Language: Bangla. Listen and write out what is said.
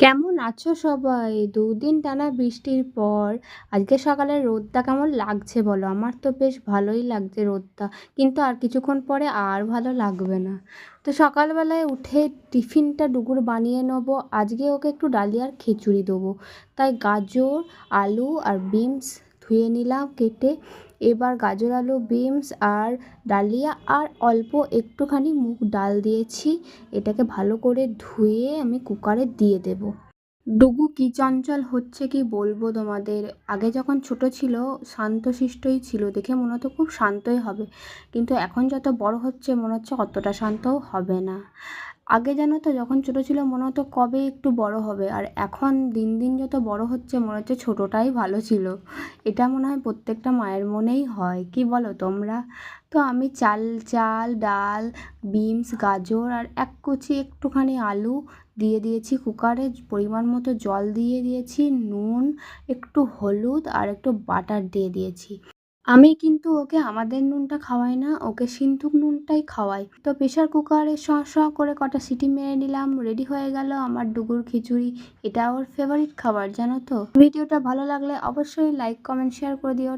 কেমন আছো সবাই? দুদিন টানা বৃষ্টির পর আজকে সকালে রোদটা কেমন লাগছে বলো? আমার তো বেশ ভালোই লাগছে রোদটা। কিন্তু আর কিছুক্ষণ পরে আর ভালো লাগবে না। তো সকালবেলায় উঠে টিফিনটা ডুগুর বানিয়ে নেব। আজকে ওকে একটু ডালিয়ার খিচুড়ি দেবো। তাই গাজর, আলু আর বিনস ধুয়ে নিলাম কেটে এবার গাজর, আলু, বিনস আর ডালিয়া আর অল্প একটুখানি মুগ ডাল দিয়েছি। এটাকে ভালো করে ধুয়ে আমি কুকারে দিয়ে দেব। ডুগু কি চঞ্চল হচ্ছে কি বলব তোমাদের? আগে যখন ছোট ছিল শান্তশিষ্টই ছিল, দেখে মনে হতো খুব শান্তই হবে। কিন্তু এখন যত বড় হচ্ছে, মনে হচ্ছে অতটা শান্তও হবে না। আগে জানো তো যখন ছোটো ছিল মনে হতো কবে একটু বড় হবে, আর এখন দিন দিন যত বড় হচ্ছে মনে হচ্ছে ছোটোটাই ভালো ছিল। এটা মনে হয় প্রত্যেকটা মায়ের মনেই হয়। কি বলো তোমরা? তো আমি চাল চাল, ডাল, বিনস, গাজর আর এক কুচি একটুখানি আলু দিয়ে দিয়েছি কুকারে, পরিমাণ মতো জল দিয়ে দিয়েছি, নুন, একটু হলুদ আর একটু বাটার দিয়ে দিয়েছি। আমি কিন্তু ওকে আমাদের নুনটা খাওয়াই না, ওকে সিন্ধুক নুনটাই খাওয়াই। তো প্রেশার কুকারে শ শ করে কটা সিটি মেরে নিলাম, রেডি হয়ে গেল আমার ডুগুর খিচুড়ি। এটা ওর ফেভারিট খাবার, জানো তো? ভিডিওটা ভালো লাগলে অবশ্যই লাইক কমেন্ট শেয়ার করে দিও।